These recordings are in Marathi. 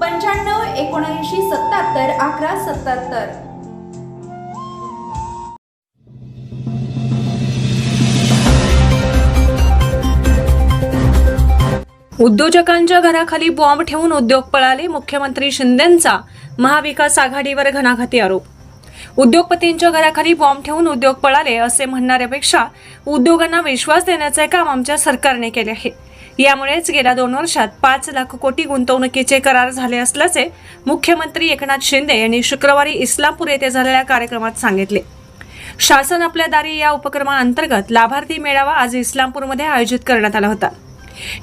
पंच्याण्णव एकोणऐंशी सत्याहत्तर अकरा सत्याहत्तर. उद्योजकांच्या घराखाली बॉम्ब ठेवून उद्योग पळाले मुख्यमंत्री शिंदेंचा महाविकास आघाडीवर घणाघाती आरोप. उद्योगपतींच्या घराखाली बॉम्ब ठेवून उद्योग पळाले असे म्हणणाऱ्यापेक्षा उद्योगांना विश्वास देण्याचे काम आमच्या सरकारने केले आहे. यामुळेच गेल्या दोन वर्षात पाच लाख कोटी गुंतवणुकीचे करार झाले असल्याचे मुख्यमंत्री एकनाथ शिंदे यांनी शुक्रवारी इस्लामपूर येथे झालेल्या कार्यक्रमात सांगितले. शासन आपल्या दारी या उपक्रमाअंतर्गत लाभार्थी मेळावा आज इस्लामपूरमध्ये आयोजित करण्यात आला होता.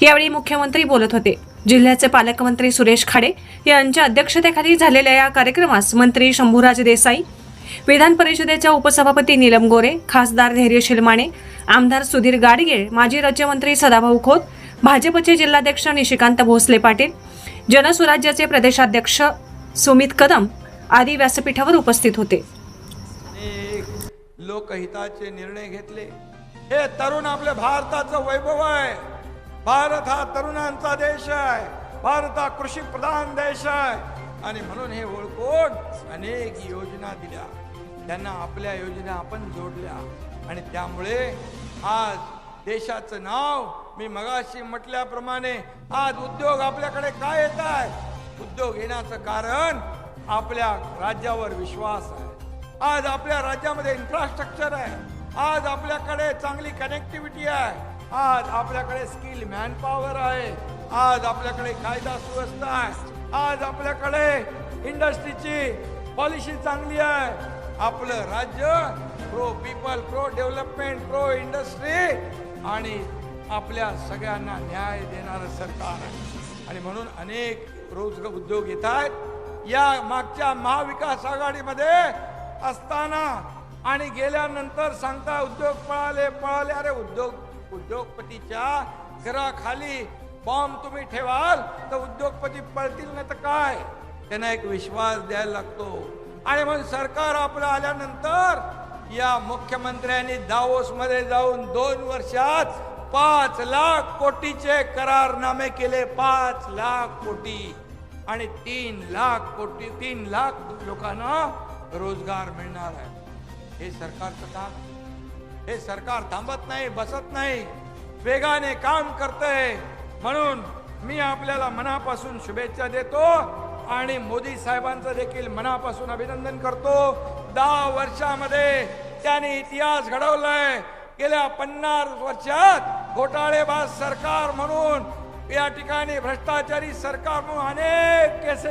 यावेळी मुख्यमंत्री बोलत होते. जिल्ह्याचे पालकमंत्री सुरेश खाडे यांच्या अध्यक्षतेखाली झालेल्या या कार्यक्रमास मंत्री शंभूराज देसाई विधान परिषदेच्या उपसभापती नीलम गोरे खासदार धैर्यशील माने आमदार सुधीर गाडगे माजी राज्यमंत्री सदाभाऊ खोत भाजपचे जिल्हाध्यक्ष निशिकांत भोसले पाटील जनसुराज्याचे प्रदेशाध्यक्ष सुमित कदम आदी व्यासपीठावर उपस्थित होते. लोकहिताचे निर्णय घेतले. हे तरुण आपल्या भारताचं वैभव आहे. भारत हा तरुणांचा देश आहे. भारत हा कृषी प्रधान देश आहे. आणि म्हणून हे ओळखून अनेक योजना दिल्या. त्यांना आपल्या योजना आपण जोडल्या. आणि त्यामुळे आज देशाचं नाव मी मगाशी म्हटल्याप्रमाणे आज उद्योग आपल्याकडे काय येत आहे? उद्योग येण्याचं कारण आपल्या राज्यावर विश्वास आहे. आज आपल्या राज्यामध्ये इन्फ्रास्ट्रक्चर आहे. आज आपल्याकडे चांगली कनेक्टिव्हिटी आहे. आज आपल्याकडे स्किल मॅनपॉवर आहे. आज आपल्याकडे कायदा सुव्यवस्था आहे. आज आपल्याकडे इंडस्ट्रीची पॉलिसी चांगली आहे. आपलं राज्य pro people pro development pro industry आणि आपल्या सगळ्यांना न्याय देणारं सरकार आहे. आणि म्हणून अनेक रोजगार उद्योग येत आहेत. या मागच्या महाविकास आघाडीमध्ये असताना आणि गेल्यानंतर सांगता उद्योग पळाले पळाले. अरे उद्योग उद्योगपतीच्या घराखाली बॉम्ब तुम्ही ठेवाल तर उद्योगपती पळतील नाही तर काय? त्यांना एक विश्वास द्यायला लागतो. आणि म्हणून सरकार आपलं आल्यानंतर या मुख्यमंत्र्यांनी दावोस मध्ये जाऊन दोन वर्षात पाच लाख कोटीचे करारनामे केले पाच लाख कोटी. आणि तीन लाख कोटी तीन लाख लोकांना रोजगार मिळणार आहे. हे सरकारचं काम हे सरकार थांबत नाही बसत नाही वेगाने काम करतंय. म्हणून मी आपल्याला मनापासून शुभेच्छा देतो आणि मोदी साहेबांचं देखील मनापासून अभिनंदन करतो. दहा वर्षामध्ये त्यांनी इतिहास घडवलाय. गेल्या पन्नास वर्षात घोटाळेबाज सरकार म्हणून या ठिकाणी भ्रष्टाचारी सरकार म्हणून अनेक केसेस